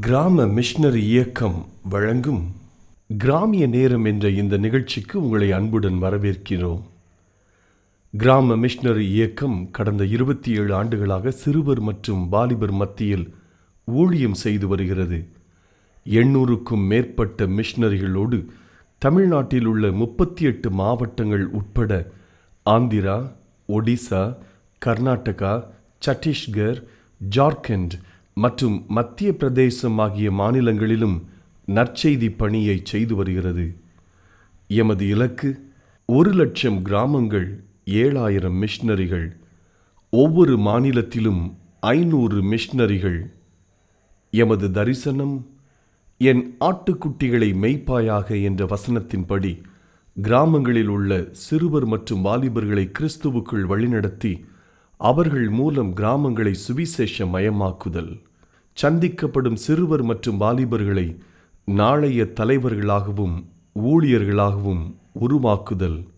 கிராம மிஷனரி இயக்கம் வழங்கும் கிராமிய நேரம் என்ற இந்த நிகழ்ச்சிக்கு உங்களை அன்புடன் வரவேற்கிறோம். கிராம மிஷனரி இயக்கம் கடந்த இருபத்தி ஏழு ஆண்டுகளாக சிறுவர் மற்றும் வாலிபர் மத்தியில் ஊழியம் செய்து வருகிறது. எண்ணூறுக்கும் மேற்பட்ட மிஷனரிகளோடு தமிழ்நாட்டில் உள்ள முப்பத்தி எட்டு மாவட்டங்கள் உட்பட ஆந்திரா ஒடிசா கர்நாடகா சத்தீஸ்கர் ஜார்க்கண்ட் மற்றும் மத்திய பிரதேசம் ஆகிய மாநிலங்களிலும் நற்செய்தி பணியை செய்து வருகிறது. எமது இலக்கு ஒரு லட்சம் கிராமங்கள் ஏழாயிரம் மிஷினரிகள் ஒவ்வொரு மாநிலத்திலும் ஐநூறு மிஷினரிகள். எமது தரிசனம் என் ஆட்டுக்குட்டிகளை மெய்ப்பாயாக என்ற வசனத்தின்படி கிராமங்களில் உள்ள சிறுவர் மற்றும் வாலிபர்களை கிறிஸ்துவுக்குள் வழிநடத்தி அவர்கள் மூலம் கிராமங்களை சுவிசேஷ மயமாக்குதல் சந்திக்கப்படும் சிறுவர் மற்றும் வாலிபர்களை நாளைய தலைவர்களாகவும் ஊழியர்களாகவும் உருவாக்குதல்.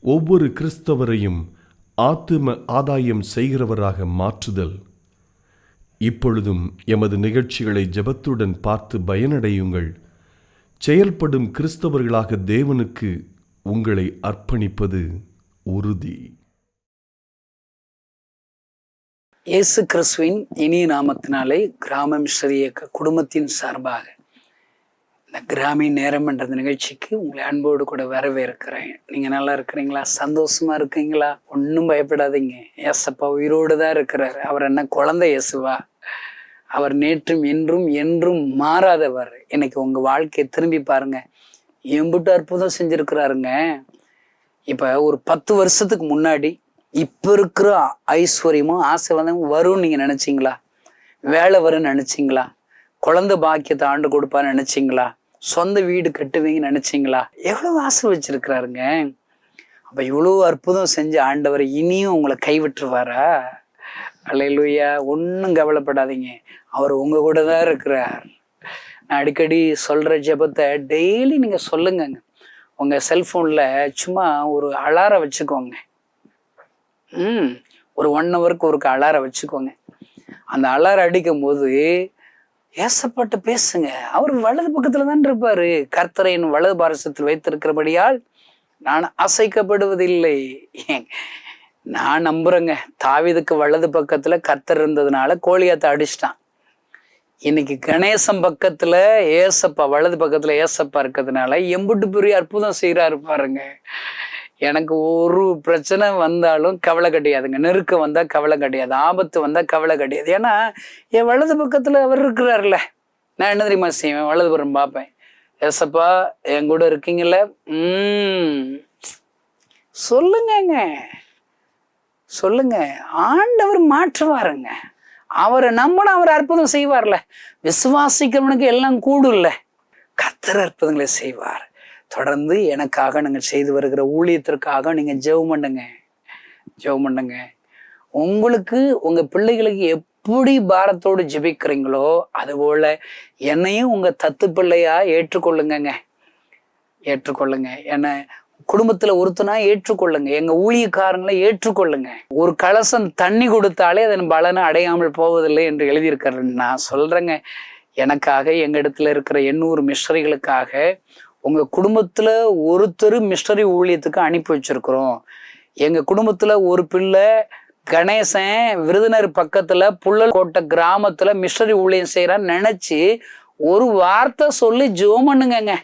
ஒவ்வொரு கிறிஸ்தவரையும் ஆத்தும ஆதாயம் செய்கிறவராக மாற்றுதல். இப்பொழுதும் எமது நிகழ்ச்சிகளை ஜெபத்துடன் பார்த்து பயனடையுங்கள். செயல்படும் கிறிஸ்தவர்களாக தேவனுக்கு உங்களை அர்ப்பணிப்பது உறுதி. இயேசு கிறிஸ்துவின் இனிய நாமத்தினாலே கிராம மிஸ்டர் இயக்க குடும்பத்தின் சார்பாக இந்த கிராமின் நேரம் என்ற நிகழ்ச்சிக்கு உங்களை அன்போடு கூட வரவேற்கிறேன். நீங்க நல்லா இருக்கிறீங்களா? சந்தோஷமா இருக்கீங்களா? ஒன்றும் பயப்படாதீங்க. ஏசப்பா உயிரோடு தான் இருக்கிறார். அவர் என்ன குழந்தை இயேசுவா? அவர் நேற்றும் என்றும் என்றும் மாறாதவர். இன்னைக்கு உங்க வாழ்க்கையை திரும்பி பாருங்க. எம்புட்டு அற்புதம் செஞ்சிருக்கிறாருங்க. இப்போ ஒரு பத்து வருஷத்துக்கு முன்னாடி இப்ப இருக்கிற ஐஸ்வர்யமும் ஆசீர்வாதமும் வரும்னு நீங்க நினைச்சீங்களா? வேலை வரும்னு நினைச்சீங்களா? குழந்தை பாக்கியத்தை ஆண்டு கொடுப்பான்னு நினைச்சீங்களா? சொந்த வீடு கட்டுவீங்கன்னு நினைச்சீங்களா? எவ்வளவு ஆசை வச்சிருக்கிறாருங்க. அப்ப இவ்வளவு அற்புதம் செஞ்ச ஆண்டவர் இனியும் உங்களை கைவிட்டுருவாரா? அல்லையா ஒன்றும் கவலைப்படாதீங்க. அவர் உங்க கூட தான் இருக்கிறார். நான் அடிக்கடி சொல்ற ஜெபத்தை டெய்லி நீங்க சொல்லுங்கங்க. உங்க செல்போன்ல சும்மா ஒரு அலாரம் வச்சுக்கோங்க. ம் ஒரு ஒன் ஹவருக்கு ஒரு அலாரம் வச்சுக்கோங்க. அந்த அலாரை அடிக்கும் போது ஏசப்பட்டு பேசுங்க. அவர் வலது பக்கத்தில் தான் இருப்பார். கர்த்தரையின் வலது பாரசத்தில் வைத்திருக்கிறபடியால் நான் அசைக்கப்படுவதில்லை. நான் நம்புறேங்க. தாவிதுக்கு வலது பக்கத்துல கர்த்தர் இருந்ததுனால கோழியாத்த அடிச்சிட்டான். இன்னைக்கு கணேசன் பக்கத்துல ஏசப்பா வலது பக்கத்துல ஏசப்பா இருக்கிறதுனால எம்புட்டு பெரிய அற்புதம் செய்யறாரு பாருங்க. எனக்கு ஒரு பிரச்சனை வந்தாலும் கவலை கிடையாதுங்க. நெருக்கம் வந்தால் கவலை கிடையாது. ஆபத்து வந்தால் கவலை கிடையாது. ஏன்னா என் வலது பக்கத்தில் அவர் இருக்கிறார்ல நான் என்ன தெரியுமா செய்வேன்? வலதுபுறம் பார்ப்பேன். ஏசப்பா என் கூட இருக்கீங்கள சொல்லுங்கங்க. சொல்லுங்க. ஆண்டவர் மாற்றுவாருங்க. அவரை நம்மளும் அவர் அற்புதம் செய்வார்ல. விசுவாசிக்கிறவனுக்கு எல்லாம் கூடும்ல. கத்தர் அற்புதங்களை செய்வார். தொடர்ந்து எனக்காக நீங்கள் செய்து வருகிற ஊழியத்திற்காக நீங்கள் ஜெபம் பண்ணுங்க. ஜெபம் பண்ணுங்க. உங்களுக்கு உங்கள் பிள்ளைகளுக்கு எப்படி பாரத்தோடு ஜெபிக்கிறீங்களோ அதுபோல் என்னையும் உங்கள் தத்து பிள்ளையாக ஏற்றுக்கொள்ளுங்கங்க. ஏற்றுக்கொள்ளுங்க. என்ன குடும்பத்தில் ஒருத்தனா ஏற்றுக்கொள்ளுங்க. எங்கள் ஊழியக்காரங்களை ஏற்றுக்கொள்ளுங்க. ஒரு கலசம் தண்ணி கொடுத்தாலே அதன் பலனை அடையாமல் போவதில்லை என்று எழுதியிருக்கிறேன் நான் சொல்கிறேங்க எனக்காக எங்கள் இடத்துல இருக்கிற எண்ணூறு மிஸ்டரிகளுக்காக உங்க குடும்பத்துல ஒருத்தர் மிஸ்டரி ஊழியத்துக்கு அனுப்பி வச்சிருக்கிறோம். எங்க குடும்பத்துல ஒரு பிள்ளை கணேசன் விருதுநர் பக்கத்துல புள்ளக்கோட்டை கிராமத்துல மிஸ்டரி ஊழியம் செய்யறான்னு நினைச்சு ஒரு வார்த்தை சொல்லி ஜோம் பண்ணுங்கங்க.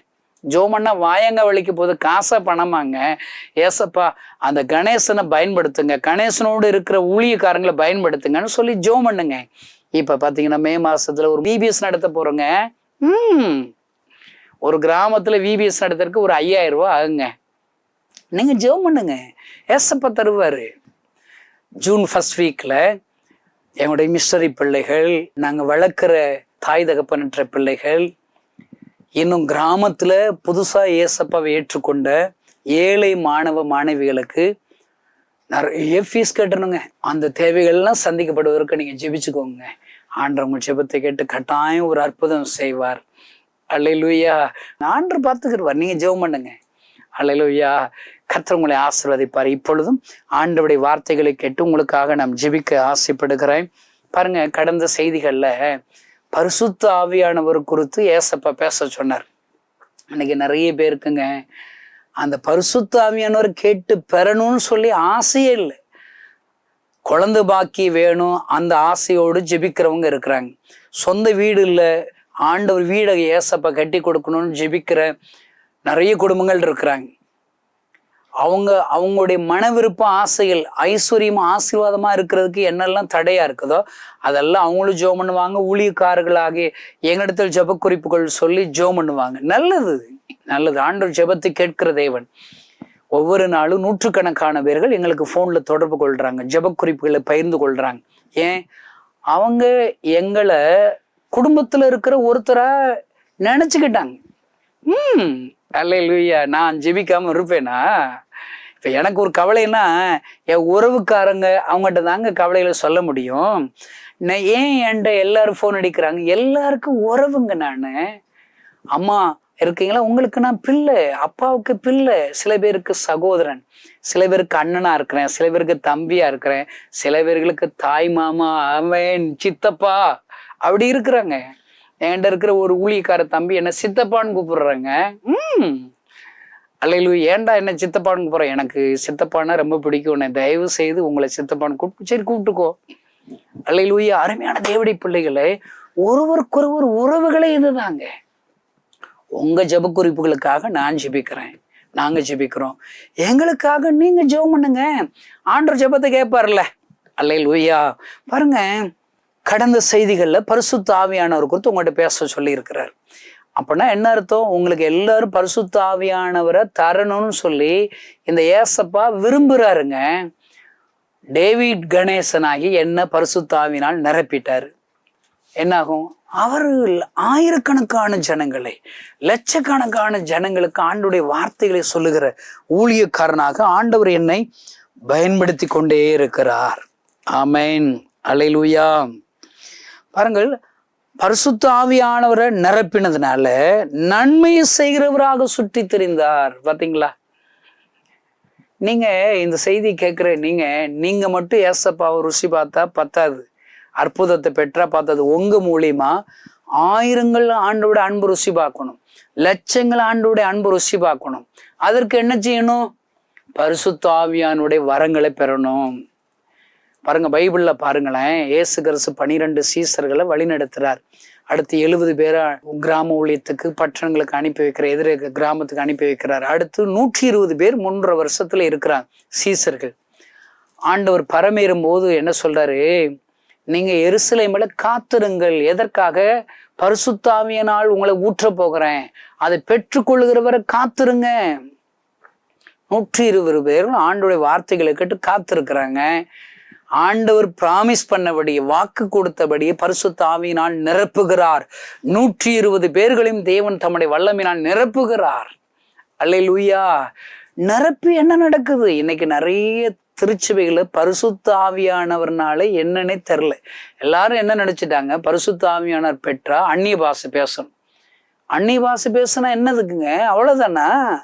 ஜோமண்ணா வாயங்க வலிக்கு போது காசா பணமாங்க. ஏசப்பா அந்த கணேசனை பயன்படுத்துங்க. கணேசனோடு இருக்கிற ஊழியக்காரங்களை பயன்படுத்துங்கன்னு சொல்லி ஜோம் பண்ணுங்க. இப்ப பாத்தீங்கன்னா மே மாசத்துல ஒரு பிபிஎஸ் நடத்த போறோங்க. ம். ஒரு கிராமத்தில் விபிஎஸ் நடத்துறதுக்கு ஒரு ஐயாயிரம் ரூபா ஆகுங்க. நீங்கள் ஜெபம் பண்ணுங்க. ஏசப்பா தருவார். ஜூன் ஃபர்ஸ்ட் வீக்கில் எங்களுடைய மிஸ்டரி பிள்ளைகள் நாங்கள் வளர்க்குற தாய் தகப்பனற்ற பிள்ளைகள் இன்னும் கிராமத்தில் புதுசாக ஏசப்பாவை ஏற்றுக்கொண்ட ஏழை மாணவ மாணவிகளுக்கு நிறைய ஃபீஸ் கட்டணுங்க. அந்த தேவைகள்லாம் சந்திக்கப்படுவதற்கு நீங்கள் ஜெபிச்சுக்கோங்க. ஆண்டவங்க ஜெபத்தை கேட்டு கட்டாயம் ஒரு அற்புதம் செய்வார். அல்லையிலுயா ஆண்டு பார்த்துக்கிடுவார் நீங்க ஜெபம் பண்ணுங்க. அல்லையிலுயா கர்த்தர் உங்களை ஆசீர்வதிப்பார். இப்பொழுதும் ஆண்டவருடைய வார்த்தைகளை கேட்டு உங்களுக்காக நாம் ஜெபிக்க ஆசைப்படுகிறேன். பாருங்க கடந்த செய்திகள்ல பரிசுத்த ஆவியானவர் குறித்து ஏசப்பா பேச சொன்னார். இன்னைக்கு நிறைய பேருக்குங்க அந்த பரிசுத்த ஆவியானவர் கேட்டு பெறணும்னு சொல்லி ஆசையே இல்லை. குழந்தை பாக்கி வேணும். அந்த ஆசையோடு ஜெபிக்கிறவங்க இருக்கிறாங்க. சொந்த வீடு இல்லை. ஆண்டவர் வீடை ஏசப்ப கட்டி கொடுக்கணும்னு ஜெபிக்கிற நிறைய குடும்பங்கள் இருக்கிறாங்க. அவங்க அவங்களுடைய மன விருப்ப ஆசைகள் ஐஸ்வர்யம் ஆசீர்வாதமாக இருக்கிறதுக்கு என்னெல்லாம் தடையாக இருக்குதோ அதெல்லாம் அவங்களும் ஜோம் பண்ணுவாங்க. ஊழியக்காரர்களாகி எங்களிடத்தில் ஜப குறிப்புகள் சொல்லி ஜோம் பண்ணுவாங்க. நல்லது நல்லது. ஆண்டவர் ஜெபத்தை கேட்கிற தேவன். ஒவ்வொரு நாளும் நூற்றுக்கணக்கான பேர்கள் எங்களுக்கு ஃபோனில் தொடர்பு கொள்கிறாங்க ஜப குறிப்புகளை பகிர்ந்து கொள்கிறாங்க ஏன்? அவங்க எங்களை குடும்பத்தில் இருக்கிற ஒருத்தரை நினச்சிக்கிட்டாங்க. ம் அல்லையா நான் ஜெபிக்காமல் இருப்பேனா? இப்போ எனக்கு ஒரு கவலைன்னா என் உறவுக்காரங்க அவங்ககிட்ட தாங்க கவலைகளை சொல்ல முடியும். நான் ஏன் என்கிட்ட எல்லாரும் ஃபோன் அடிக்கிறாங்க? எல்லாருக்கும் உறவுங்க நான். அம்மா இருக்கீங்களா? உங்களுக்கு நான் பிள்ளை அப்பாவுக்கு பிள்ளை சில பேருக்கு சகோதரன் சில பேருக்கு அண்ணனா இருக்கிறேன் சில பேருக்கு தம்பியா இருக்கிறேன் சில பேர்களுக்கு தாய் மாமா அவன் சித்தப்பா அப்படி இருக்கிறாங்க. என்கிட்ட இருக்கிற ஒரு ஊழியக்கார தம்பி என்ன சித்தப்பான்னு கூப்பிடுறாங்க. ம். அல்லையிலு ஏன்டா என்ன சித்தப்பான்னு கூப்பிட்றேன் எனக்கு சித்தப்பான்னா ரொம்ப பிடிக்கும். உன்னை தயவு செய்து உங்களை சித்தப்பான்னு கூப்பிட்டு சரி கூப்பிட்டுக்கோ. அல்லையிலூயா அருமையான தேவடி பிள்ளைகளை ஒருவருக்கொருவர் உறவுகளே இதுதாங்க. உங்க ஜெப குறிப்புகளுக்காக நான் ஜெபிக்கிறேன். நாங்க ஜெபிக்கிறோம். எங்களுக்காக நீங்க ஜெபம் பண்ணுங்க. ஆண்டர் ஜெபத்தை கேட்பார்ல அல்லையிலூயா பாருங்க கடந்த செய்திகளில் பரிசுத்த ஆவியானவர் குறித்து உங்கள்கிட்ட பேச சொல்லியிருக்கிறார். அப்படின்னா என்ன அர்த்தம்? உங்களுக்கு எல்லாரும் பரிசுத்த ஆவியானவரை தரணும்னு சொல்லி இந்த ஏசப்பா விரும்புகிறாருங்க டேவிட் கணேசனாகி என்ன பரிசுத்தாவினால் நிரப்பிட்டார். என்னாகும்? அவர்கள் ஆயிரக்கணக்கான ஜனங்களை லட்சக்கணக்கான ஜனங்களுக்கு ஆண்டுடைய வார்த்தைகளை சொல்லுகிற ஊழியக்காரனாக ஆண்டவர் என்னை பயன்படுத்தி கொண்டே இருக்கிறார். ஆமேன். அலையிலுயா பாருங்கள் பரிசுத்த ஆவியானவரை நிரப்பினதுனால நன்மையை செய்கிறவராக சுற்றி தெரிந்தார். பார்த்தீங்களா நீங்க இந்த செய்தி கேட்குற நீங்க நீங்க மட்டும் ஏசப்பாவை ருசி பார்த்தா பத்தாது. அற்புதத்தை பெற்றா பார்த்தது உங்க மூலியமா ஆயிரங்கள் ஆண்டோட அன்பு ருசி பார்க்கணும். லட்சங்கள் ஆண்டோட அன்பு ருசி பார்க்கணும். அதற்கு என்ன செய்யணும்? பரிசுத்த ஆவியானுடைய வரங்களை பெறணும். பாருங்க பைபிள்ல பாருங்களேன். ஏசு கரசு பனிரெண்டு சீசர்களை வழிநடத்துறார். அடுத்து எழுபது பேரை கிராம ஊழியத்துக்கு பட்டணங்களுக்கு அனுப்பி வைக்கிற எதிரே கிராமத்துக்கு அனுப்பி வைக்கிறார். அடுத்து நூற்றி இருபது பேர் மூன்றரை வருஷத்துல இருக்கிறார் சீசர்கள். ஆண்டவர் பரமேறும் போது என்ன சொல்றாரு? நீங்க எருசலேமில் காத்திருங்கள். எதற்காக? பரிசுத்தாவியனால் உங்களை ஊற்ற போகிறேன். அதை பெற்றுக்கொள்கிறவரை காத்திருங்க. நூற்றி இருபது பேரும் ஆண்டுடைய வார்த்தைகளை கேட்டு காத்திருக்கிறாங்க. ஆண்டவர் பிராமிஸ் பண்ணபடி வாக்கு கொடுத்தபடியே பரிசுத்த ஆவியினால் நிரப்புகிறார். நூற்றி இருபது பேர்களையும் தேவன் தம்முடைய வல்லமினால் நிரப்புகிறார். அல்லேலூயா. நிரப்பி என்ன நடக்குது? இன்னைக்கு நிறைய திருச்சபைகளை பரிசுத்த ஆவியானவர்னால என்னன்னே தெரில எல்லாரும் என்ன நினைச்சிட்டாங்க? பரிசுத்த ஆவியானவர் பெற்றா அந்நிய பாஷை பேசணும். அந்நிய பாஷை பேசுனா என்னதுக்குங்க? அவ்வளவுதானா?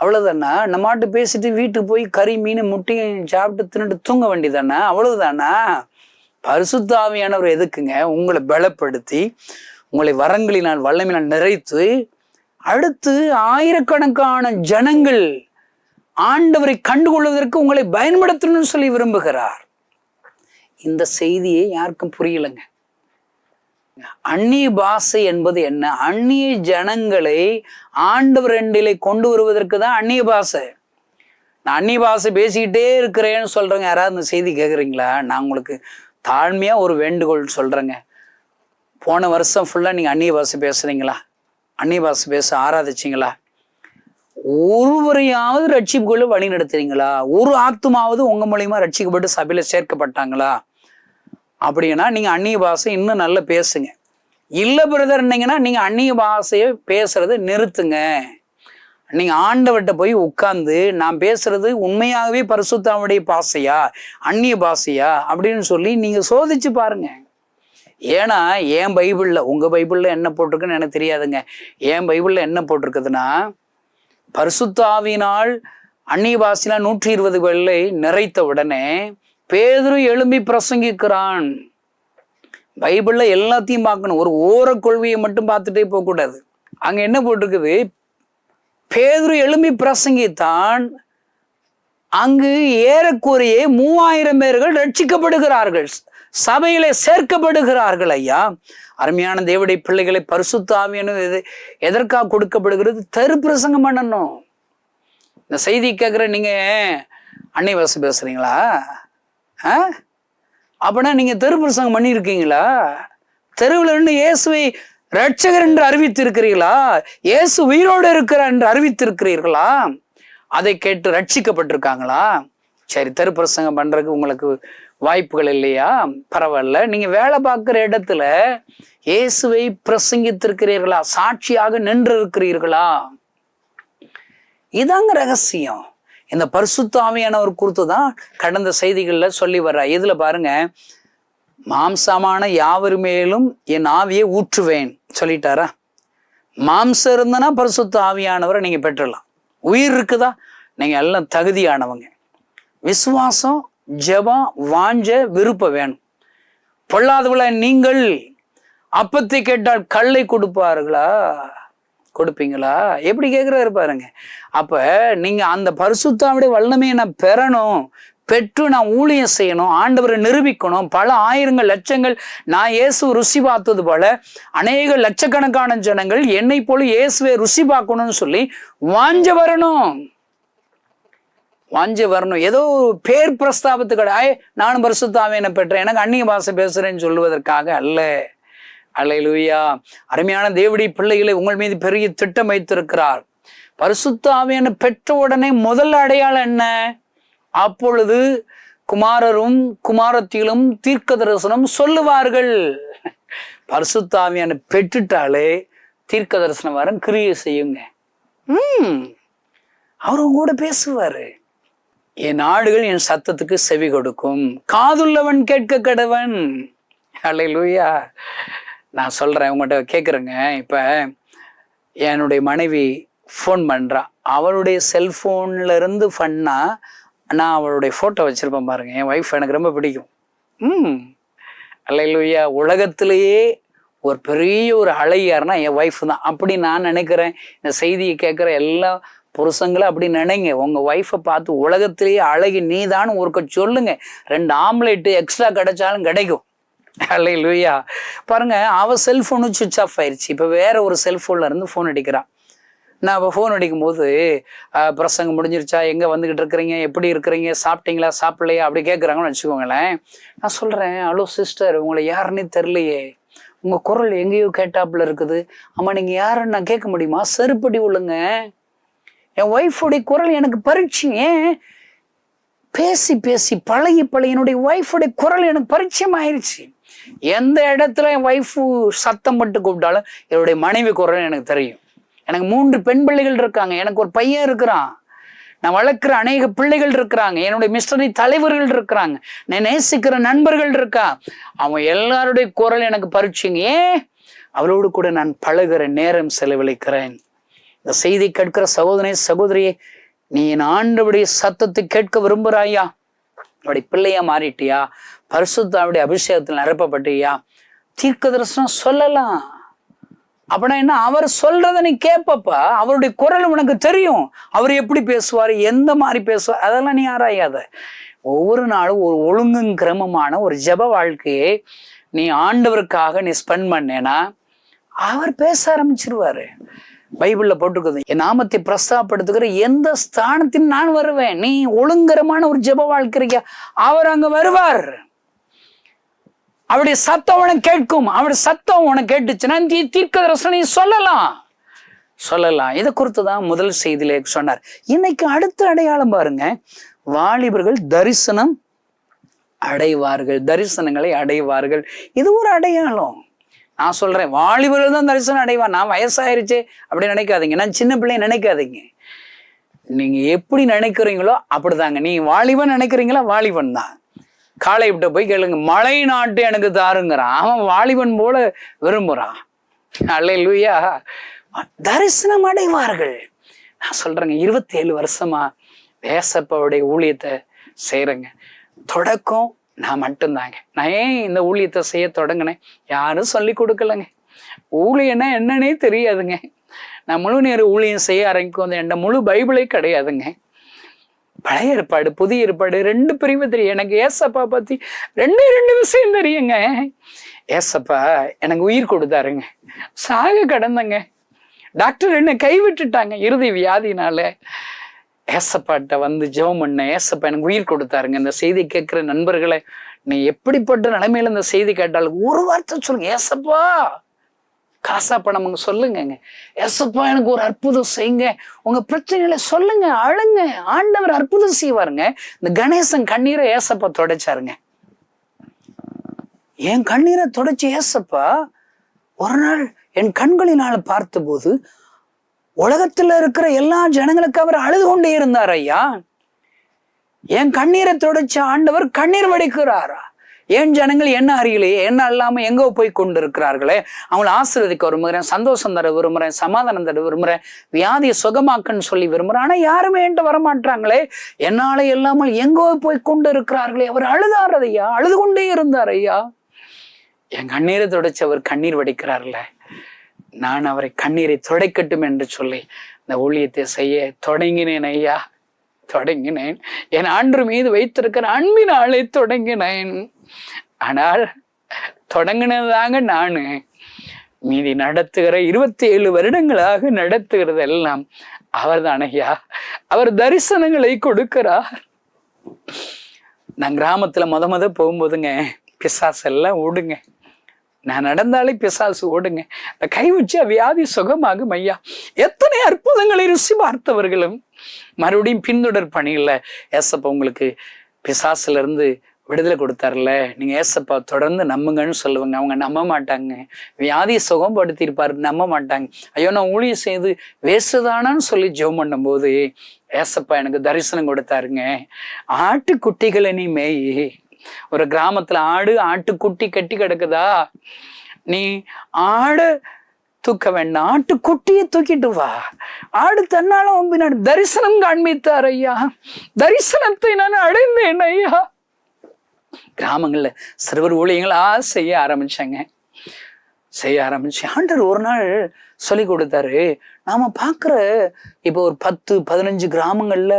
அவ்வளவுதானா? நம்மாட்டு பேசிட்டு வீட்டுக்கு போய் கறி மீன் முட்டையும் சாப்பிட்டு தின்னுட்டு தூங்க வேண்டியதானே அவ்வளவுதானா? பரிசுத்தாவியானவர் எதுக்குங்க? உங்களை பலப்படுத்தி உங்களை வரங்களினால் வல்லமையினால் நிறைத்து அடுத்து ஆயிரக்கணக்கான ஜனங்கள் ஆண்டவரை கண்டுகொள்வதற்கு உங்களை பயன்படுத்தணும்னு சொல்லி விரும்புகிறார். இந்த செய்தியை யாருக்கும் புரியலைங்க. அந்நிய பாஷை என்பது என்ன? அந்நிய ஜனங்களை ஆண்டவர் ரெண்டிலே கொண்டு வருவதற்கு தான் அந்நிய பாஷை. நான் அந்நிய பாஷை பேசிக்கிட்டே இருக்கிறேன்னு சொல்றேங்க. யாராவது இந்த செய்தி கேட்குறீங்களா நான் உங்களுக்கு தாழ்மையா ஒரு வேண்டுகோள் சொல்றேங்க. போன வருஷம் ஃபுல்லா நீங்க அந்நிய பாஷை பேசுறீங்களா அந்நிய பாஷை பேச ஆராதிச்சிங்களா? ஒருவரையாவது ரட்சிப்புக்குள்ள வழி நடத்துறீங்களா ஒரு ஆத்துமாவது உங்கள் மூலியமாக ரட்சிக்கப்பட்டு சபையில் சேர்க்கப்பட்டாங்களா? அப்படின்னா நீங்கள் அந்நிய பாஷை இன்னும் நல்லா பேசுங்க. இல்லை பிரதர்னீங்கன்னா நீங்கள் அந்நிய பாஷையை பேசுறதை நிறுத்துங்க. நீங்கள் ஆண்டவர்கிட்ட போய் உட்காந்து நான் பேசுறது உண்மையாகவே பரிசுத்தாவுடைய பாசையா அந்நிய பாஷையா அப்படின்னு சொல்லி நீங்கள் சோதிச்சு பாருங்க. ஏன்னா என் பைபிளில் உங்கள் பைபிளில் என்ன போட்டிருக்குன்னு எனக்கு தெரியாதுங்க. என் பைபிளில் என்ன போட்டிருக்குதுன்னா பரிசுத்தாவினால் அந்நிய பாசினா நூற்றி இருபது வெள்ளை நிறைத்த உடனே பேதுரு எழும்பி பிரசங்கிக்கிறான். பைபிளில் எல்லாத்தையும் பார்க்கணும். ஒரு ஓர கொள்கையை மட்டும் பார்த்துட்டே போகக்கூடாது. அங்கே என்ன போட்டிருக்குது? பேதுரு எழும்பி பிரசங்கித்தான். அங்கு ஏறக்குறைய மூவாயிரம் பேர்கள் ரட்சிக்கப்படுகிறார்கள். சபையிலே சேர்க்கப்படுகிறார்கள் ஐயா. அருமையான தேவடைய பிள்ளைகளை பரிசுத்தாமியனு எது எதற்காக கொடுக்கப்படுகிறது? தெரு பிரசங்கம் பண்ணணும். இந்த செய்தி கேட்குற நீங்கள் அன்னை வசம் பேசுகிறீங்களா அப்படின்னா நீங்கள் தெரு பிரசங்கம் பண்ணியிருக்கீங்களா தெருவில் இருந்து இயேசுவை ரட்சகர் என்று அறிவித்திருக்கிறீர்களா? இயேசு உயிரோடு இருக்கிறார் என்று அறிவித்திருக்கிறீர்களா? அதை கேட்டு ரட்சிக்கப்பட்டிருக்காங்களா சரி தெரு பிரசங்கம் பண்ணுறதுக்கு உங்களுக்கு வாய்ப்புகள் இல்லையா? பரவாயில்ல. நீங்கள் வேலை பார்க்குற இடத்துல இயேசுவை பிரசங்கித்திருக்கிறீர்களா? சாட்சியாக நின்று இருக்கிறீர்களா இதாங்க ரகசியம். இந்த பரிசுத்தாமியானவர் குறித்து தான் கடந்த செய்திகளில் சொல்லி வர்றார். இதில் பாருங்க மாம்சமான யாவர் மேலும் என் ஆவியை ஊற்றுவேன் சொல்லிட்டாரா? மாம்சம் இருந்தனா பரிசுத்த ஆவியானவரை நீங்கள் பெற்றலாம். உயிர் இருக்குதா? நீங்கள் எல்லாம் தகுதியானவங்க. விசுவாசம் ஜெபம் வாஞ்ச விருப்பம் வேணும். பொல்லாதவள நீங்கள் அப்பத்தை கேட்டால் கல்லை கொடுப்பார்களா? கொடுப்பீங்களா? எப்படி கேட்குறாரு பாருங்க. அப்போ நீங்கள் அந்த பரிசுத்தாவுடைய வல்லமையை நான் பெறணும் பெற்று நான் ஊழியம் செய்யணும் ஆண்டவரை நிரூபிக்கணும் பல ஆயிரங்கள் லட்சங்கள் நான் இயேசு ருசி பார்த்தது போல அநேக லட்சக்கணக்கான ஜனங்கள் என்னை போல இயேசுவை ருசி பார்க்கணும்னு சொல்லி வாஞ்ச வரணும். வாஞ்ச வரணும். ஏதோ பேர் பிரஸ்தாபத்துக்கு ஆய் நானும் என்ன பெற்றேன் எனக்கு அந்நிய பாஷை பேசுறேன்னு சொல்லுவதற்காக அல்ல. அல்லேலூயா அருமையான தேவடி பிள்ளைகளை உங்கள் மீது பெரிய திட்டம் வைத்திருக்கிறார். பரிசுத்த ஆவியான பெற்ற உடனே முதல் அடையாளம் என்ன? அப்பொழுது குமாரரும் குமாரத்திலும் தீர்க்க தரிசனம் சொல்லுவார்கள் பரிசுத்தாவியான பெற்றுட்டாலே தீர்க்க தரிசனம் வரும் கிரியை செய்யுங்க. ம். அவரும் கூட பேசுவாரு. என் ஆடுகள் என் சத்தத்துக்கு செவி கொடுக்கும். காதுள்ளவன் கேட்க கடவன். அல்லேலூயா நான் சொல்கிறேன் உங்கள்கிட்ட கேட்குறேங்க இப்போ என்னுடைய மனைவி ஃபோன் பண்ணுறா அவளுடைய செல்ஃபோன்ல இருந்து ஃபன்னா நான் அவளுடைய ஃபோட்டோ வச்சுருப்பேன் பாருங்க. என் ஒய்ஃப் எனக்கு ரொம்ப பிடிக்கும். ம். அல்லையா உலகத்திலேயே ஒரு பெரிய ஒரு அழகியார்னா என் ஒய்ஃப் தான். அப்படி நான் நினைக்கிறேன். இந்த செய்தியை கேட்குற எல்லா புருஷங்களும் அப்படி நினைங்க. உங்கள் ஒய்ஃபை பார்த்து உலகத்திலேயே அழகி நீதான்னு ஒருக்க சொல்லுங்க. ரெண்டு ஆம்லேட்டு எக்ஸ்ட்ரா கிடைச்சாலும் கிடைக்கும். அல்ல லூயா பாருங்க அவள் செல்ஃபோனும் சுவிச் ஆஃப் ஆயிடுச்சு இப்போ வேற ஒரு செல்ஃபோனில் இருந்து ஃபோன் அடிக்கிறான். நான் இப்போ ஃபோன் அடிக்கும்போது பிரசங்கம் முடிஞ்சிருச்சா? எங்கே வந்துக்கிட்டு இருக்கிறீங்க? எப்படி இருக்கிறீங்க? சாப்பிட்டீங்களா? சாப்பிட்லையா? அப்படி கேட்குறாங்கன்னு வச்சுக்கோங்களேன். நான் சொல்கிறேன் ஹலோ சிஸ்டர் உங்களை யாருன்னே தெரிலையே உங்கள் குரல் எங்கேயோ கேட்டாப்புல இருக்குது. அம்மா நீங்கள் யாருன்னு நான் கேட்க முடியுமா? செருப்படி உள்ளுங்க என் ஒய்ஃபுடைய குரல் எனக்கு பரீட்சை ஏன்? பேசி பேசி பழகி பழகி என்னுடைய ஒய்ஃபுடைய குரல் எனக்கு பரிச்சயம் ஆயிடுச்சு எந்த இடத்துல என் ஒய்ஃபு சத்தம் மட்டும் கூப்பிட்டாலும் என்னுடைய மனைவி குரல் எனக்கு தெரியும். எனக்கு மூன்று பெண் பிள்ளைகள் இருக்காங்க. எனக்கு ஒரு பையன் இருக்கிறான். நான் வளர்க்குற அநேக பிள்ளைகள் இருக்கிறாங்க. என்னுடைய மிஸ்டரி தலைவர்கள் இருக்கிறாங்க. நான் நேசிக்கிற நண்பர்கள் இருக்கா? அவன் எல்லாருடைய குரல் எனக்கு பறிச்சிங்க ஏன்? அவளோடு கூட நான் பழகுற நேரம் செலவழிக்கிறேன். இந்த செய்தி கேட்கிற சகோதரி சகோதரியே நீ என் ஆண்டவுடைய சத்தத்தை கேட்க விரும்புகிறாயா? அவருடைய பிள்ளையா மாறிட்டியா? பரிசுத்தாவுடைய அபிஷேகத்தில் நிரப்பப்பட்டியா தீர்க்க தரிசனம் சொல்லலாம். அப்படின்னா என்ன? அவர் சொல்றத நீ கேட்பப்பா அவருடைய குரல் உனக்கு தெரியும். அவர் எப்படி பேசுவார்? எந்த மாதிரி பேசுவார்? அதெல்லாம் நீ ஆராயாத. ஒவ்வொரு நாளும் ஒரு ஒழுங்கும் கிரமமான ஒரு ஜெப வாழ்க்கையை நீ ஆண்டவருக்காக நீ ஸ்பெண்ட் பண்ணேன்னா அவர் பேச ஆரம்பிச்சிருவாரு. பைபிளில் போட்டிருக்குது என் நாமத்தை பிரஸ்தாபப்படுத்துகிற எந்த ஸ்தானத்தின் நான் வருவேன். நீ ஒழுங்கரமான ஒரு ஜெப வாழ்க்கையா அவர் அங்கே வருவார். அவருடைய சத்தம் உனக்கு கேட்கும். அவருடைய சத்தம் உனக்கு கேட்டுச்சுன்னா நீ தீர்க்க தரிசனம் நீ சொல்லலாம். சொல்லலாம். இதை குறித்து தான் முதல் செய்தியிலே சொன்னார். இன்னைக்கு அடுத்த அடையாளம் பாருங்க. வாலிபர்கள் தரிசனம் அடைவார்கள். தரிசனங்களை அடைவார்கள். இது ஒரு அடையாளம். நான் சொல்றேன் வாலிபர்கள் தான் தரிசனம் அடைவார் நான் வயசாயிருச்சு அப்படி நினைக்காதீங்க. நான் சின்ன பிள்ளைய நினைக்காதீங்க. நீங்க எப்படி நினைக்கிறீங்களோ அப்படிதாங்க. நீ வாலிபன் நினைக்கிறீங்களா? வாலிபன் தான். காளை விட்ட போய் கேளுங்க. மலை நாட்டு எனக்கு தாருங்கிறான். அவன் வாலிபன் போல விரும்புறான். அல்ல லூயா தரிசனம் அடைவார்கள். நான் சொல்றேங்க இருபத்தேழு வருஷமா வேசப்பாவுடைய ஊழியத்தை செய்யறேங்க தொடக்கம் நான் மட்டும்தாங்க. நான் ஏன் இந்த ஊழியத்தை செய்ய தொடங்கினேன்? யாரும் சொல்லி கொடுக்கலங்க. ஊழியன்னா என்னன்னே தெரியாதுங்க. நான் முழு நேர ஊழியம் செய்ய ஆரம்பிக்கும் போது என்கிட்ட முழு பைபிளே கிடையாதுங்க. பழைய ஏற்பாடு புதிய ஏற்பாடு ரெண்டு பிரிவு தெரியும். எனக்கு ஏசப்பா பத்தி ரெண்டு ரெண்டு விஷயம் தெரியுங்க. ஏசப்பா எனக்கு உயிர் கொடுத்தாருங்க. சாக கடந்தங்க. டாக்டர் என்ன கைவிட்டுட்டாங்க இறுதி வியாதினால. ஏசப்பாட்ட வந்து ஜெபம் பண்ண ஏசப்பா எனக்கு உயிர் கொடுத்தாருங்க. இந்த செய்தி கேட்கிற நண்பர்களை நீ எப்படிப்பட்ட நிலைமையில இந்த செய்தி கேட்டாலும் ஒரு வார்த்தை சொல்லுங்க. ஏசப்பா! காசா பணம் சொல்லுங்கங்க. ஏசப்பா எனக்கு ஒரு அற்புதம் செய்யுங்க. உங்க பிரச்சனைகளை சொல்லுங்க அழுங்க. ஆண்டவர் அற்புதம் செய்வாருங்க. இந்த கணேசன் கண்ணீரை ஏசப்பா தொடச்சாருங்க. என் கண்ணீரை தொடச்சு ஏசப்பா ஒரு நாள் என் கண்களினால் பார்த்தபோது உலகத்துல இருக்கிற எல்லா ஜனங்களுக்கு அவர் அழுது கொண்டே இருந்தார் ஐயா. என் கண்ணீரை தொடச்ச ஆண்டவர் கண்ணீர் வடிக்கிறாரா? ஏன் ஜனங்கள் என்ன அறியலையே? என்ன இல்லாமல் எங்கோ போய் கொண்டிருக்கிறார்களே? அவங்களை ஆசீர்வதிக்க விரும்புகிறேன் சந்தோஷம் தர விரும்புகிறேன் சமாதானம் தர விரும்புகிறேன் வியாதியை சுகமாக்குன்னு சொல்லி விரும்புகிறேன். ஆனால் யாருமே என்கிட்ட வரமாட்டாங்களே என்னால் இல்லாமல் எங்கோ போய் கொண்டு இருக்கிறார்களே அவர் அழுதார் ஐயா அழுது கொண்டே இருந்தார் ஐயா. என் கண்ணீரை துடைச்சு அவர் கண்ணீர் வடிக்கிறார்ல. நான் அவரை கண்ணீரை துடைக்கட்டும் என்று சொல்லி இந்த ஊழியத்தை செய்ய தொடங்கினேன் ஐயா. தொடங்கினேன். என் ஆண்டு மீது வைத்திருக்கிற அன்பினாலே தொடங்கினேன். ஆனால் தொடங்கினது தாங்க நானு. மீதி நடத்துகிற இருபத்தி ஏழு வருடங்களாக நடத்துகிறது எல்லாம் அவர் தானையா அவர் தரிசனங்களை கொடுக்கிறார். நான் கிராமத்துல மொத மொத போகும்போதுங்க பிசாசு எல்லாம் ஓடுங்க. நான் நடந்தாலே பிசாசு ஓடுங்க. இந்த கை வச்சா வியாதி சுகமாகும் ஐயா. எத்தனை அற்புதங்களை ருசி பார்த்தவர்களும் மறுபடியும் பின்தொடர் பணியில் ஏசப்ப உங்களுக்கு பிசாசுல இருந்து விடுதலை கொடுத்தார்ல? நீங்க ஏசப்பா தொடர்ந்து நம்புங்கன்னு சொல்லுவாங்க. அவங்க நம்ப மாட்டாங்க. வியாதியை சுகப்படுத்தியிருப்பாரு நம்ப மாட்டாங்க. ஐயோ நான் ஊழியம் செய்து வேசுதானான்னு சொல்லி ஜெபம் பண்ணும்போது ஏசப்பா எனக்கு தரிசனம் கொடுத்தாருங்க. ஆட்டுக்குட்டிகளை நீ மேயி. ஒரு கிராமத்துல ஆடு ஆட்டுக்குட்டி கட்டி கிடக்குதா? நீ ஆடு தூக்க வேண்டாம். ஆட்டுக்குட்டியை தூக்கிட்டு வா. ஆடு தன்னால உன் தரிசனம் காண்பித்தார் ஐயா. தரிசனத்தை நான் அடைந்தேன் ஐயா. கிராமங்களில் சிறுவர் ஊழியங்களா செய்ய ஆரம்பித்தாங்க செய்ய ஆரம்பிச்சு ஆண்டர் ஒரு நாள் சொல்லி கொடுத்தாரு. நாம பார்க்குற இப்போ ஒரு பத்து பதினஞ்சு கிராமங்கள்ல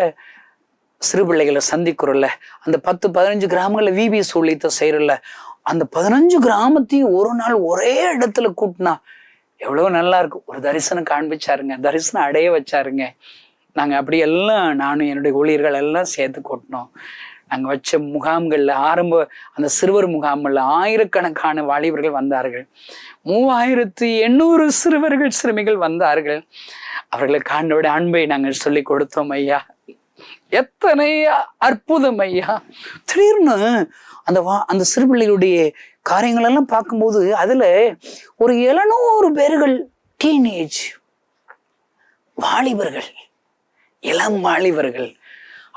சிறு பிள்ளைகளை சந்திக்கிறோம்ல அந்த பத்து பதினஞ்சு கிராமங்கள்ல விபிஎஸ் ஊழியத்தை செய்யறல அந்த பதினஞ்சு கிராமத்தையும் ஒரு நாள் ஒரே இடத்துல கூட்டினா எவ்வளவு நல்லா இருக்கும். ஒரு தரிசனம் காண்பிச்சாருங்க தரிசனம் அடைய வச்சாருங்க. நாங்க அப்படியெல்லாம் நானும் என்னுடைய ஊழியர்கள் எல்லாம் சேர்த்து கூட்டினோம். நாங்க வச்ச முகாம்கள்ல ஆரம்ப அந்த சிறுவர் முகாம்கள்ல ஆயிரக்கணக்கான வாலிபர்கள் வந்தார்கள். மூவாயிரத்து எண்ணூறு சிறுவர்கள் சிறுமிகள் வந்தார்கள். அவர்களுக்கு ஆண்டோட அன்பை நாங்கள் சொல்லி கொடுத்தோம் ஐயா எத்தனை அற்புதம் ஐயா. திடீர்னு அந்த வா அந்த சிறுபிள்ளைகளுடைய காரியங்களெல்லாம் பார்க்கும்போது அதுல ஒரு எழுநூறு பேர்கள் டீனேஜ் வாலிபர்கள் இளம் வாலிபர்கள்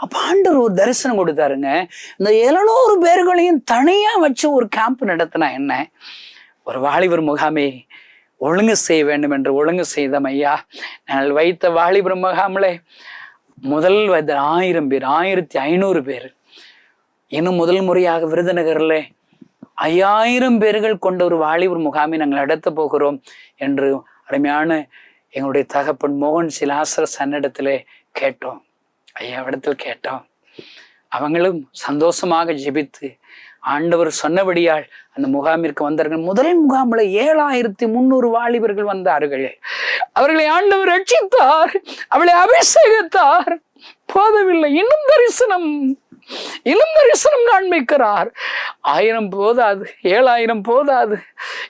அப்ப ஆண்டர் ஒரு தரிசனம் கொடுத்தாருங்க. இந்த எழுநூறு பேர்களையும் தனியா வச்சு ஒரு கேம்ப் நடத்தினா என்ன? ஒரு வாலிபர் முகாமை ஒழுங்கு செய்ய வேண்டும் என்று ஒழுங்கு செய்தம் ஐயா. நாங்கள் வைத்த வாலிபர் முகாமில் முதல் வைத்த ஆயிரம் பேர் ஆயிரத்தி ஐநூறு பேர். இன்னும் முதல் முறையாக விருதுநகர்ல ஐயாயிரம் பேர்கள் கொண்ட ஒரு வாலிபர் முகாமை நாங்கள் நடத்த போகிறோம் என்று அருமையான எங்களுடைய தகப்பன் மோகன் சிலாசர சன்னிடத்திலே கேட்டோம். ஐயாவிடத்தில் கேட்டோம் அவங்களும் சந்தோஷமாக ஜெபித்து ஆண்டவர் சொன்னபடியால் அந்த முகாமிற்கு வந்தார்கள். முதல் முகாமில் ஏழாயிரத்தி முன்னூறு வாலிபர்கள் வந்தார்கள். அவர்களை ஆண்டவர் ரட்சித்தார் அவளை அபிஷேகத்தார். போதவில்லை இன்னும் தரிசனம். இன்னும் தரிசனம் காண்பிக்கிறார் ஆயிரம் போதாது ஏழாயிரம் போதாது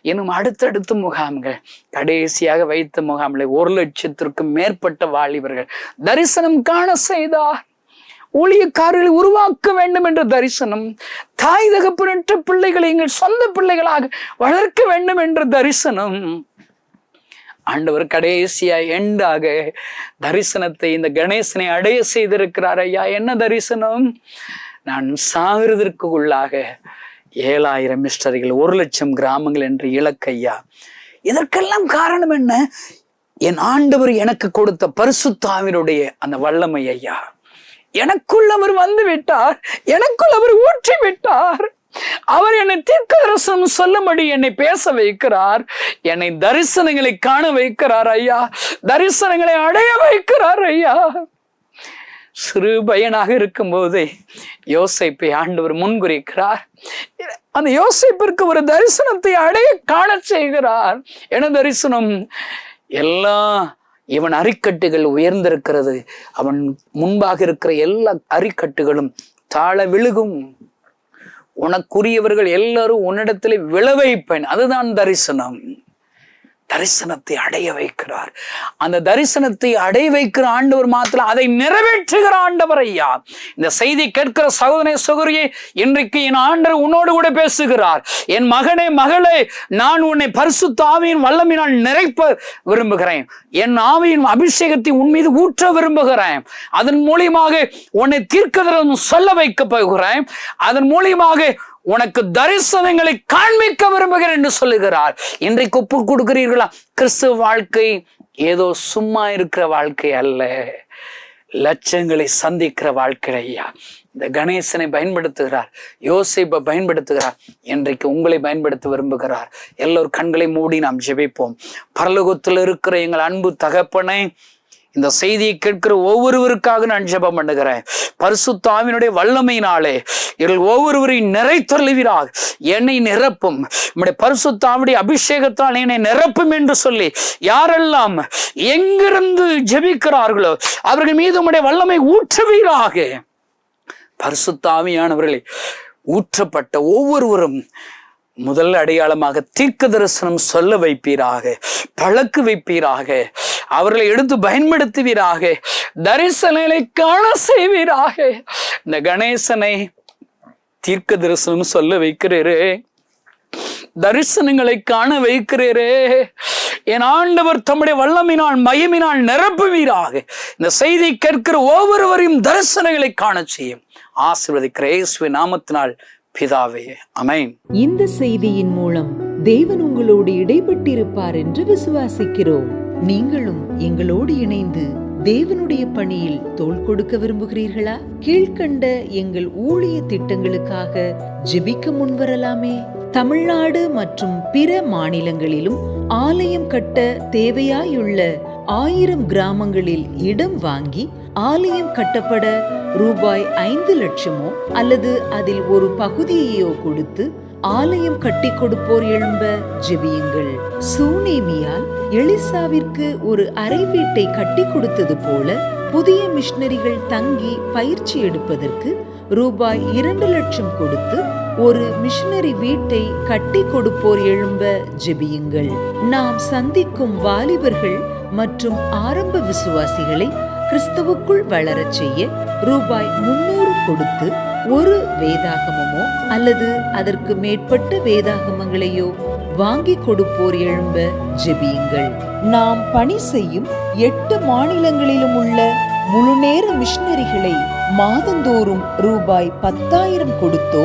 இன்னும் அடுத்தடுத்த முகாம்கள். கடைசியாக வைத்த முகாம்களை ஒரு லட்சத்திற்கும் மேற்பட்ட வாலிபர்கள் தரிசனம் காண செய்தார். ஊழியக்காரர்களை உருவாக்க வேண்டும் என்ற தரிசனம் தாய் தகப்பனற்ற பிள்ளைகளை எங்கள் சொந்த பிள்ளைகளாக வளர்க்க வேண்டும் என்ற தரிசனம். ஆண்டவர் கடைசியா எண்டாக தரிசனத்தை இந்த கணேசனை அடைய செய்திருக்கிறார் ஐயா. என்ன தரிசனம்? நான் சாகிறதற்கு உள்ளாக ஏழாயிரம் மிஸ்டரிகள் ஒரு லட்சம் கிராமங்கள் என்று இலக்கையா இதற்கெல்லாம் காரணம் என்ன? என் ஆண்டவர் எனக்கு கொடுத்த பரிசுத்தாவினுடைய அந்த வல்லமை ஐயா. எனக்குள் அவர் வந்து விட்டார் எனக்குள் அவர் ஊற்றி விட்டார் அவர் என்னை தீர்க்கதரிசனம் சொல்லும்படி என்னை பேச வைக்கிறார். என்னை தரிசனங்களை காண வைக்கிறார் ஐயா. தரிசனங்களை அடைய வைக்கிறார் ஐயா. சிறு பையனாக இருக்கும்போதே யோசைப்பை ஆண்டவர் முன்குறிக்கிறார். அந்த யோசிப்பிற்கு ஒரு தரிசனத்தை அடைய காண செய்கிறார். என தரிசனம்? எல்லா இவன் அரிக்கட்டுகள் உயர்ந்திருக்கிறது. அவன் முன்பாக இருக்கிற எல்லா அரிக்கட்டுகளும் தாழ விழுகும். உனக்குரியவர்கள் எல்லாரும் உன்னிடத்தில் விளைவைப்பேன். அதுதான் தரிசனம். தரிசனத்தை அடைய வைக்கிறார். அந்த தரிசனத்தை அடைய வைக்கிற ஆண்டவர் மாத்திரம் அதை நிறைவேற்றுகிற ஆண்டவர் ஐயா. இந்த செய்தி கேட்கிற சகோதரனை சகோதரியை இன்றைக்கு என் ஆண்டவர் உன்னோடு கூட பேசுகிறார். என் மகனே மகளே நான் உன்னை பரிசுத்த ஆவியின் வல்லமினால் நிறைப்ப விரும்புகிறேன். என் ஆவியின் அபிஷேகத்தை உன் மீது ஊற்ற விரும்புகிறேன். அதன் மூலியமாக உன்னை தீர்க்கதரம் சொல்ல வைக்க போகிறேன். அதன் மூலியமாக உனக்கு தரிசனங்களை காண்பிக்க விரும்புகிறேன் என்று சொல்லுகிறார். இன்றைக்கு ஒப்பு கொடுக்கிறீர்களா? கிறிஸ்துவ வாழ்க்கை ஏதோ சும்மா இருக்கிற வாழ்க்கை அல்ல. லட்சங்களை சந்திக்கிற வாழ்க்கை ஐயா. இந்த கணேசனை பயன்படுத்துகிறார் யோசிப்பை பயன்படுத்துகிறார் இன்றைக்கு உங்களை பயன்படுத்த விரும்புகிறார். எல்லோரும் கண்களை மூடி நாம் ஜெபிப்போம். பரலோகத்தில் இருக்கிற எங்கள் அன்பு தகப்பனை இந்த செய்தியை கேட்கிற ஒவ்வொருவருக்காக நான் ஜெபம் பண்ணுகிறேன். பரிசுத்தாவினுடைய வல்லமையினாலே இவர்கள் ஒவ்வொருவரையும் நிறைத்தொழுவீராக என்னை நிரப்பும். நம்முடைய பரிசுத்தாவுடைய அபிஷேகத்தால் என்னை நிரப்பும் என்று சொல்லி யாரெல்லாம் எங்கிருந்து ஜெபிக்கிறார்களோ அவர்கள் மீது உடைய வல்லமை ஊற்றுவீராக. பரிசுத்தாவியானவர்களை ஊற்றப்பட்ட ஒவ்வொருவரும் முதல் அடையாளமாக தீர்க்க தரிசனம் சொல்ல வைப்பீராக பழக்கு வைப்பீராக அவர்களை எடுத்து பயன்படுத்துவீராக தரிசனங்களை காண செய்வீராக. இந்த கணேசனை தீர்க்க தரிசனம் சொல்ல வைக்கிறீரே தரிசனங்களை காண வைக்கிறீரே. என் ஆண்டவர் தம்முடைய வல்லமினால் மயமினால் நிரப்புவீராக. இந்த செய்தி கேட்கிற ஒவ்வொருவரையும் தரிசனங்களை காண செய்யும். ஆசீர்வதிக்கிற இயேசுவின் நாமத்தினால் பிதாவே அமைன் இந்த செய்தியின் மூலம் தேவன் உங்களோடு இடைப்பட்டிருப்பார் என்று விசுவாசிக்கிறோம். நீங்களும் எங்களோடு இணைந்து தேவனுடைய பணியில் தோல் கொடுக்க விரும்புகிறீர்களா? கீழ்கண்ட எங்கள் ஊழிய திட்டங்களுக்காக ஜெபிக்க முன்வரலாமே. தமிழ்நாடு மற்றும் பிற மாநிலங்களிலும் ஆலயம் கட்ட தேவையாயுள்ள ஆயிரம் கிராமங்களில் இடம் வாங்கி ஆலயம் கட்டப்பட ரூபாய் ஐந்து லட்சமோ அல்லது அதில் ஒரு பகுதியையோ கொடுத்து ஆலயம் கட்டி கொடுப்போர் எழும்ப ஜெபியுங்கள். சூனேமியால் எலிசாவிற்கு ஒரு அறை வீட்டை கட்டி கொடுத்தது போல புதிய மிஷினரிகள் தங்கி பயிற்சி எடுப்பதற்கு ரூபாய் இரண்டு லட்சம் கொடுத்து ஒரு மிஷினரி வீட்டை கட்டி கொடுப்போர் எழும்ப ஜெபியுங்கள். நாம் சந்திக்கும் வாலிபர்கள் மற்றும் ஆரம்ப விசுவாசிகளை கிறிஸ்துவுக்குள் வளரச் செய்ய ரூபாய் முன்னூறு கொடுத்து ஒரு வேதாகமமோ அல்லது அதற்கு மேற்பட்ட வேதாகமங்களையோ வாங்கி கொடுப்போர் எழும்ப ஜெபியுங்கள். நாம் பணி செய்யும் எட்டு மாநிலங்களிலும் உள்ள முழுநேர மிஷினரிகளை மாதந்தோறும் ரூபாய் பத்தாயிரம் கொடுத்தோ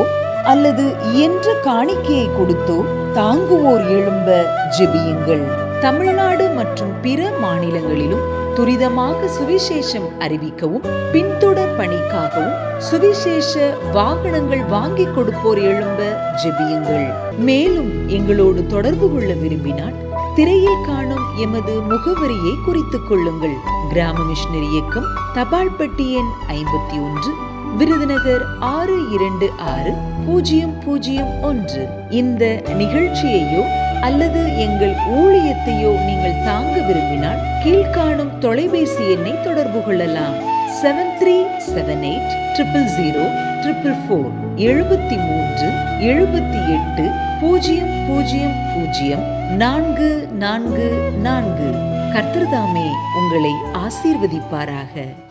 அல்லது இயன்ற காணிக்கையை கொடுத்தோ தாங்குவோர் எழும்ப ஜெபியுங்கள். தமிழ்நாடு மற்றும் பிற மாநிலங்களிலும் துரிதமாக சுவிசேஷம் அறிவிக்கவும் பின்தொடர் பணிக்காகவும் சுவிசேஷ வாகனங்கள் வாங்கி கொடுப்போர் எழும்ப ஜெபியுங்கள். மேலும் எங்களோடு தொடர்பு கொள்ள விரும்பினால் திரையில் காணும் எமது முகவரியை குறித்துக் கொள்ளுங்கள். கிராம மிஷினரி இயக்கம் தபால் பெட்டி எண் ஐம்பத்தி ஒன்று விருதுநகர் ஆறு இரண்டு ஆறு பூஜ்ஜியம் பூஜ்ஜியம் ஒன்று. இந்த நிகழ்ச்சியையோ அல்லது எங்கள் ஊழியத்தையோ நீங்கள் தாங்க விரும்பினால் கீழ்காணும் தொலைபேசி எண்ணை தொடர்பு கொள்ளலாம். Seven three seven eight triple zero triple four எழுபத்தி மூன்று எழுபத்தி எட்டு பூஜ்ஜியம் பூஜ்ஜியம் பூஜ்ஜியம் நான்கு நான்கு நான்கு. கர்த்தர்தாமே உங்களை ஆசீர்வதிப்பாராக.